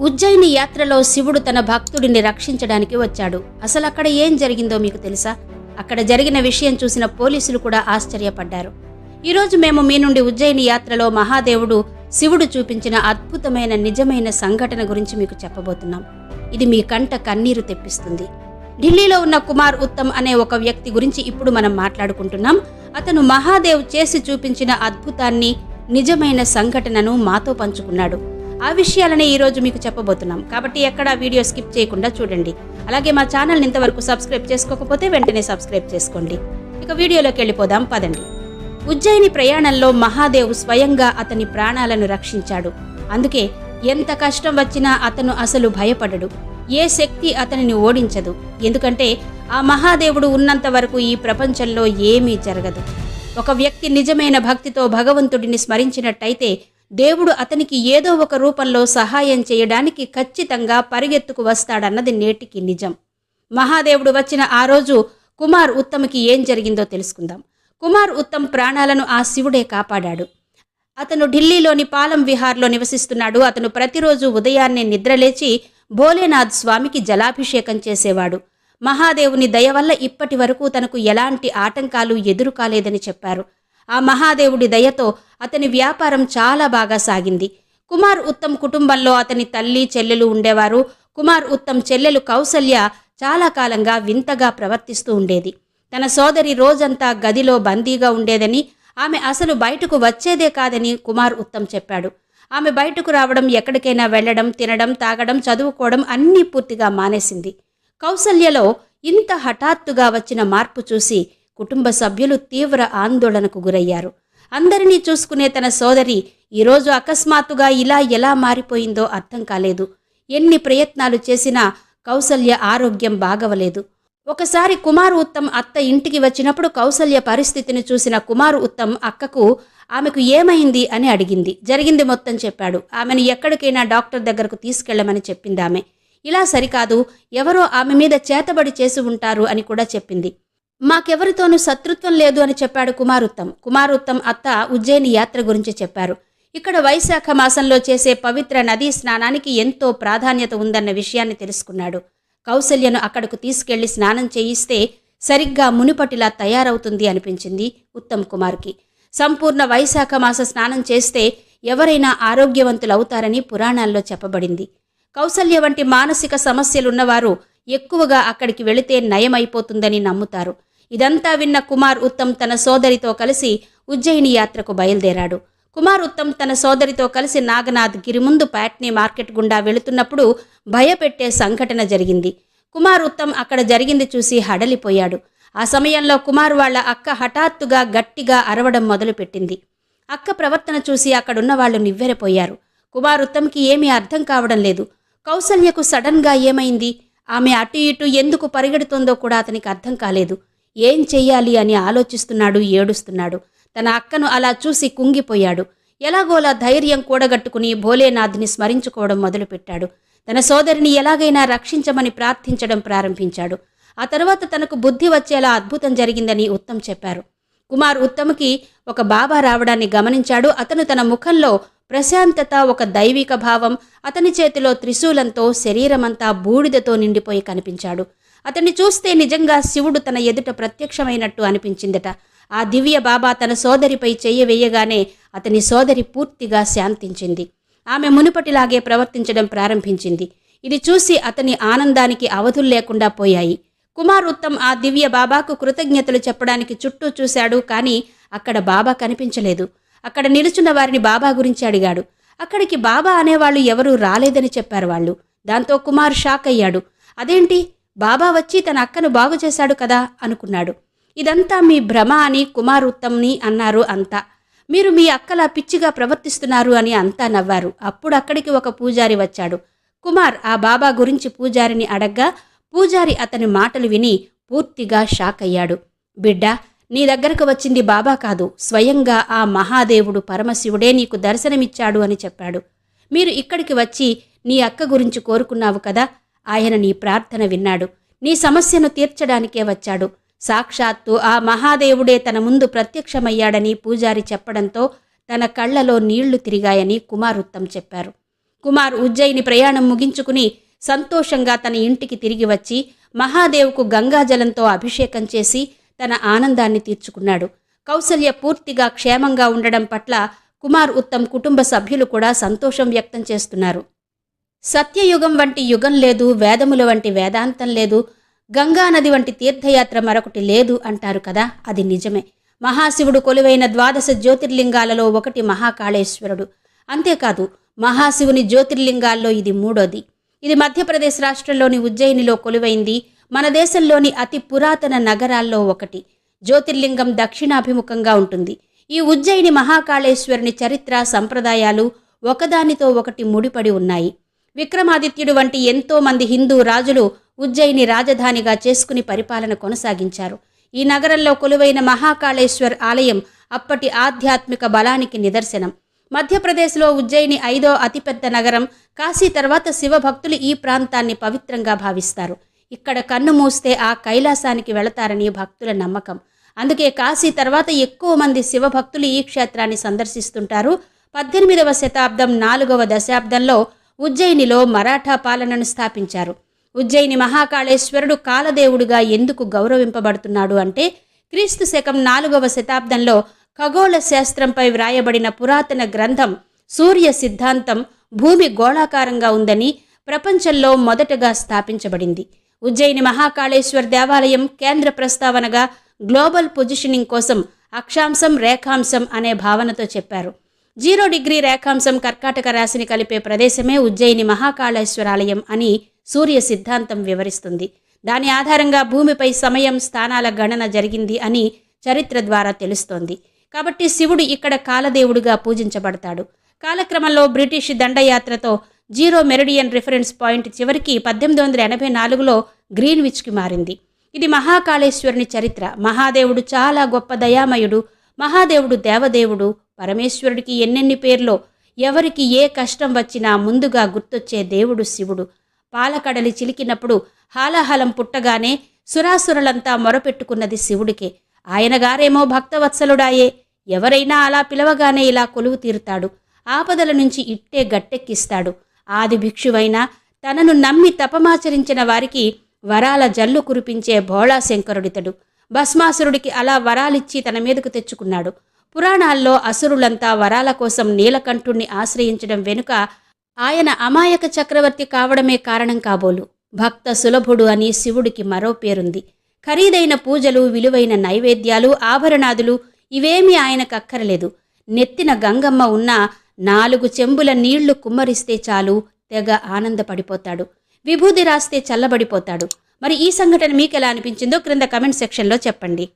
ఉజ్జయిని యాత్రలో శివుడు తన భక్తుడిని రక్షించడానికి వచ్చాడు. అసలు అక్కడ ఏం జరిగిందో మీకు తెలుసా? అక్కడ జరిగిన విషయం చూసిన పోలీసులు కూడా ఆశ్చర్యపడ్డారు. ఈరోజు మేము మీ నుండి ఉజ్జయిని యాత్రలో మహాదేవుడు శివుడు చూపించిన అద్భుతమైన నిజమైన సంఘటన గురించి మీకు చెప్పబోతున్నాం. ఇది మీ కంట కన్నీరు తెప్పిస్తుంది. ఢిల్లీలో ఉన్న కుమార్ ఉత్తమ్ అనే ఒక వ్యక్తి గురించి ఇప్పుడు మనం మాట్లాడుకుంటున్నాం. అతను మహాదేవ్ చేసి చూపించిన అద్భుతాన్ని నిజమైన సంఘటనను మాతో పంచుకున్నాడు. ఆ విషయాలనే ఈరోజు మీకు చెప్పబోతున్నాం. కాబట్టి ఎక్కడ వీడియో స్కిప్ చేయకుండా చూడండి. అలాగే మా ఛానల్ని ఇంతవరకు సబ్స్క్రైబ్ చేసుకోకపోతే వెంటనే సబ్స్క్రైబ్ చేసుకోండి. ఇక వీడియోలోకి వెళ్ళిపోదాం పదండి. ఉజ్జయిని ప్రయాణంలో మహాదేవ్ స్వయంగా అతని ప్రాణాలను రక్షించాడు. అందుకే ఎంత కష్టం వచ్చినా అతను అసలు భయపడడు. ఏ శక్తి అతనిని ఓడించదు. ఎందుకంటే ఆ మహాదేవుడు ఉన్నంత వరకు ఈ ప్రపంచంలో ఏమీ జరగదు. ఒక వ్యక్తి నిజమైన భక్తితో భగవంతుడిని స్మరించినట్టయితే దేవుడు అతనికి ఏదో ఒక రూపంలో సహాయం చేయడానికి ఖచ్చితంగా పరిగెత్తుకు వస్తాడన్నది నేటికి నిజం. మహాదేవుడు వచ్చిన ఆ రోజు కుమార్ ఉత్తమ్కి ఏం జరిగిందో తెలుసుకుందాం. కుమార్ ఉత్తమ్ ప్రాణాలను ఆ శివుడే కాపాడాడు. అతను ఢిల్లీలోని పాలం విహార్లో నివసిస్తున్నాడు. అతను ప్రతిరోజు ఉదయాన్నే నిద్రలేచి భోలేనాథ్ స్వామికి జలాభిషేకం చేసేవాడు. మహాదేవుని దయ వల్ల ఇప్పటి వరకు తనకు ఎలాంటి ఆటంకాలు ఎదురు కాలేదని చెప్పారు. ఆ మహాదేవుడి దయతో అతని వ్యాపారం చాలా బాగా సాగింది. కుమార్ ఉత్తమ్ కుటుంబంలో అతని తల్లి చెల్లెలు ఉండేవారు. కుమార్ ఉత్తమ్ చెల్లెలు కౌసల్య చాలా కాలంగా వింతగా ప్రవర్తిస్తూ ఉండేది. తన సోదరి రోజంతా గదిలో బందీగా ఉండేదని ఆమె అసలు బయటకు వచ్చేదే కాదని కుమార్ ఉత్తమ్ చెప్పాడు. ఆమె బయటకు రావడం ఎక్కడికైనా వెళ్ళడం తినడం తాగడం చదువుకోవడం అన్నీ పూర్తిగా మానేసింది. కౌసల్యలో ఇంత హఠాత్తుగా వచ్చిన మార్పు చూసి కుటుంబ సభ్యులు తీవ్ర ఆందోళనకు గురయ్యారు. అందరినీ చూసుకునే తన సోదరి ఈరోజు అకస్మాత్తుగా ఇలా ఎలా మారిపోయిందో అర్థం కాలేదు. ఎన్ని ప్రయత్నాలు చేసినా కౌసల్య ఆరోగ్యం బాగవలేదు. ఒకసారి కుమార్ ఉత్తమ్ అత్త ఇంటికి వచ్చినప్పుడు కౌసల్య పరిస్థితిని చూసిన కుమార్ ఉత్తమ్ అక్కకు ఆమెకు ఏమైంది? అని అడిగింది. జరిగింది మొత్తం చెప్పాడు. ఆమెను ఎక్కడికైనా డాక్టర్ దగ్గరకు తీసుకెళ్ళమని చెప్పింది ఆమె. ఇలా సరికాదు. ఎవరో ఆమె మీద చేతబడి చేసి ఉంటారు అని కూడా చెప్పింది. మాకెవరితోనూ శత్రుత్వం లేదు అని చెప్పాడు కుమారుత్తం కుమారుత్తం అత్త ఉజ్జయిని యాత్ర గురించి చెప్పారు. ఇక్కడ వైశాఖ మాసంలో చేసే పవిత్ర నదీ స్నానానికి ఎంతో ప్రాధాన్యత ఉందన్న విషయాన్ని తెలుసుకున్నాడు. కౌసల్యను అక్కడకు తీసుకెళ్ళి స్నానం చేయిస్తే సరిగ్గా మునుపటిలా తయారవుతుంది అనిపించింది ఉత్తమ్ కుమార్కి. సంపూర్ణ వైశాఖ మాస స్నానం చేస్తే ఎవరైనా ఆరోగ్యవంతులవుతారని పురాణాల్లో చెప్పబడింది. కౌసల్య వంటి మానసిక సమస్యలున్నవారు ఎక్కువగా అక్కడికి వెళితే నయమైపోతుందని నమ్ముతారు. ఇదంతా విన్న కుమార్ ఉత్తమ్ తన సోదరితో కలిసి ఉజ్జయిని యాత్రకు బయలుదేరాడు. కుమార్ ఉత్తమ్ తన సోదరితో కలిసి నాగనాథ్ గిరి ముందు ప్యాట్నీ మార్కెట్ గుండా వెళుతున్నప్పుడు భయపెట్టే సంఘటన జరిగింది. కుమార్ ఉత్తమ్ అక్కడ జరిగింది చూసి హడలిపోయాడు. ఆ సమయంలో కుమార్ వాళ్ళ అక్క హఠాత్తుగా గట్టిగా అరవడం మొదలుపెట్టింది. అక్క ప్రవర్తన చూసి అక్కడున్న వాళ్ళు నివ్వెరపోయారు. కుమార్ ఉత్తమ్కి ఏమీ అర్థం కావడం లేదు. కౌసల్యకు సడన్గా ఏమైంది? ఆమె అటు ఇటు ఎందుకు పరిగెడుతోందో కూడా అతనికి అర్థం కాలేదు. ఏం చెయ్యాలి అని ఆలోచిస్తున్నాడు ఏడుస్తున్నాడు. తన అక్కను అలా చూసి కుంగిపోయాడు. ఎలాగోలా ధైర్యం కూడగట్టుకుని భోలేనాథ్ని స్మరించుకోవడం మొదలుపెట్టాడు. తన సోదరిని ఎలాగైనా రక్షించమని ప్రార్థించడం ప్రారంభించాడు. ఆ తర్వాత తనకు బుద్ధి వచ్చేలా అద్భుతం జరిగిందని ఉత్తమ్ చెప్పారు. కుమార్ ఉత్తమ్కి ఒక బాబా రావడాన్ని గమనించాడు. అతను తన ముఖంలో ప్రశాంతత ఒక దైవిక భావం అతని చేతిలో త్రిశూలంతో శరీరమంతా బూడిదతో నిండిపోయి కనిపించాడు. అతన్ని చూస్తే నిజంగా శివుడు తన ఎదుట ప్రత్యక్షమైనట్టు అనిపించిందట. ఆ దివ్య బాబా తన సోదరిపై చెయ్యి వేయగానే అతని సోదరి పూర్తిగా శాంతించింది. ఆమె మునుపటిలాగే ప్రవర్తించడం ప్రారంభించింది. ఇది చూసి అతని ఆనందానికి అవధులు లేకుండా పోయాయి. కుమార్ ఉత్తమ్ ఆ దివ్య బాబాకు కృతజ్ఞతలు చెప్పడానికి చుట్టూ చూశాడు కానీ అక్కడ బాబా కనిపించలేదు. అక్కడ నిలుచున్న వారిని బాబా గురించి అడిగాడు. అక్కడికి బాబా అనేవాళ్ళు ఎవరూ రాలేదని చెప్పారు వాళ్ళు. దాంతో కుమార్ షాక్ అయ్యాడు. అదేంటి? బాబా వచ్చి తన అక్కను బాగు చేశాడు కదా అనుకున్నాడు. ఇదంతా మీ భ్రమ అని కుమార్ ఉత్తమ్ని అన్నారు అంతా. మీరు మీ అక్కలా పిచ్చిగా ప్రవర్తిస్తున్నారు అని అంతా నవ్వారు. అప్పుడు అక్కడికి ఒక పూజారి వచ్చాడు. కుమార్ ఆ బాబా గురించి పూజారిని అడగ్గా పూజారి అతని మాటలు విని పూర్తిగా షాక్ అయ్యాడు. బిడ్డ నీ దగ్గరకు వచ్చింది బాబా కాదు. స్వయంగా ఆ మహాదేవుడు పరమశివుడే నీకు దర్శనమిచ్చాడు అని చెప్పాడు. మీరు ఇక్కడికి వచ్చి నీ అక్క గురించి కోరుకున్నావు కదా ఆయన నీ ప్రార్థన విన్నాడు. నీ సమస్యను తీర్చడానికే వచ్చాడు. సాక్షాత్తు ఆ మహాదేవుడే తన ముందు ప్రత్యక్షమయ్యాడని పూజారి చెప్పడంతో తన కళ్ళలో నీళ్ళు తిరిగాయని కుమారుత్తం చెప్పారు. కుమార్ ఉజ్జయిని ప్రయాణం ముగించుకుని సంతోషంగా తన ఇంటికి తిరిగి వచ్చి మహాదేవ్కు గంగాజలంతో అభిషేకం చేసి తన ఆనందాన్ని తీర్చుకున్నాడు. కౌసల్య పూర్తిగా క్షేమంగా ఉండడం పట్ల కుమార్ ఉత్తమ్ కుటుంబ సభ్యులు కూడా సంతోషం వ్యక్తం చేస్తున్నారు. సత్యయుగం వంటి యుగం లేదు వేదముల వంటి వేదాంతం లేదు గంగానది వంటి తీర్థయాత్ర మరొకటి లేదు అంటారు కదా అది నిజమే. మహాశివుడు కొలువైన ద్వాదశ జ్యోతిర్లింగాలలో ఒకటి మహాకాళేశ్వరుడు. అంతేకాదు మహాశివుని జ్యోతిర్లింగాల్లో ఇది మూడోది. ఇది మధ్యప్రదేశ్ రాష్ట్రంలోని ఉజ్జయినిలో కొలువైంది మన దేశంలోని అతి పురాతన నగరాల్లో ఒకటి. జ్యోతిర్లింగం దక్షిణాభిముఖంగా ఉంటుంది. ఈ ఉజ్జయిని మహాకాళేశ్వరుని చరిత్ర సంప్రదాయాలు ఒకదానితో ఒకటి ముడిపడి ఉన్నాయి. విక్రమాదిత్యుడు వంటి ఎంతో మంది హిందూ రాజులు ఉజ్జయిని రాజధానిగా చేసుకుని పరిపాలన కొనసాగించారు. ఈ నగరంలో కొలువైన మహాకాళేశ్వర్ ఆలయం అప్పటి ఆధ్యాత్మిక బలానికి నిదర్శనం. మధ్యప్రదేశ్లో ఉజ్జయిని ఐదో అతిపెద్ద నగరం కాశీ తర్వాత శివభక్తులు ఈ ప్రాంతాన్ని పవిత్రంగా భావిస్తారు. ఇక్కడ కన్ను మూస్తే ఆ కైలాసానికి వెళతారని భక్తుల నమ్మకం. అందుకే కాశీ తర్వాత ఎక్కువ మంది శివభక్తులు ఈ క్షేత్రాన్ని సందర్శిస్తుంటారు. పద్దెనిమిదవ శతాబ్దం నాలుగవ దశాబ్దంలో ఉజ్జయినిలో మరాఠా పాలనను స్థాపించారు. ఉజ్జయిని మహాకాళేశ్వరుడు కాలదేవుడిగా ఎందుకు గౌరవింపబడుతున్నాడు అంటే క్రీస్తు శకం నాలుగవ శతాబ్దంలో ఖగోళ శాస్త్రంపై వ్రాయబడిన పురాతన గ్రంథం సూర్య సిద్ధాంతం భూమి గోళాకారంగా ఉందని ప్రపంచంలో మొదటగా స్థాపించబడింది. ఉజ్జయిని మహాకాళేశ్వర్ దేవాలయం కేంద్ర ప్రస్తావనగా గ్లోబల్ పొజిషనింగ్ కోసం అక్షాంశం రేఖాంశం అనే భావనతో చెప్పారు. జీరో డిగ్రీ రేఖాంశం కర్కాటక రాశిని కలిపే ప్రదేశమే ఉజ్జయిని మహాకాళేశ్వరాలయం అని సూర్య సిద్ధాంతం వివరిస్తుంది. దాని ఆధారంగా భూమిపై సమయం స్థానాల గణన జరిగింది అని చరిత్ర ద్వారా తెలుస్తోంది. కాబట్టి శివుడు ఇక్కడ కాలదేవుడుగా పూజించబడతాడు. కాలక్రమంలో బ్రిటిష్ దండయాత్రతో జీరో మెరిడియన్ రిఫరెన్స్ పాయింట్ చివరికి పద్దెనిమిది వందల ఎనభై నాలుగులో గ్రీన్విచ్కి మారింది. ఇది మహాకాళేశ్వరుని చరిత్ర. మహాదేవుడు చాలా గొప్ప దయామయుడు మహాదేవుడు దేవదేవుడు పరమేశ్వరుడికి ఎన్నెన్ని పేర్లో ఎవరికి ఏ కష్టం వచ్చినా ముందుగా గుర్తొచ్చే దేవుడు శివుడు. పాలకడలి చిలికినప్పుడు హాలాహలం పుట్టగానే సురాసురులంతా మొరపెట్టుకున్నది శివుడికే. ఆయనగారేమో భక్తవత్సలుడాయే. ఎవరైనా అలా పిలవగానే ఇలా కొలువు తీరుతాడు. ఆపదల నుంచి ఇట్టే గట్టెక్కిస్తాడు. ఆది భిక్షువైనా తనను నమ్మి తపమాచరించిన వారికి వరాల జల్లు కురిపించే భోళాశంకరుడితడు. భస్మాసురుడికి అలా వరాలిచ్చి తన మీదకు తెచ్చుకున్నాడు. పురాణాల్లో అసురులంతా వరాల కోసం నీలకంఠుణ్ణి ఆశ్రయించడం వెనుక ఆయన అమాయక చక్రవర్తి కావడమే కారణం కాబోలు. భక్త సులభుడు అని శివుడికి మరో పేరుంది. ఖరీదైన పూజలు విలువైన నైవేద్యాలు ఆభరణాదులు ఇవేమీ ఆయనకక్కరలేదు నెత్తిన గంగమ్మ ఉన్న నాలుగు చెంబుల నీళ్ళు కుమ్మరిస్తే చాలు తెగ ఆనందపడిపోతాడు. విభూది రాస్తే చల్లబడిపోతాడు. మరి ఈ సంఘటన మీకెలా అనిపించిందో క్రింద కమెంట్ సెక్షన్లో చెప్పండి.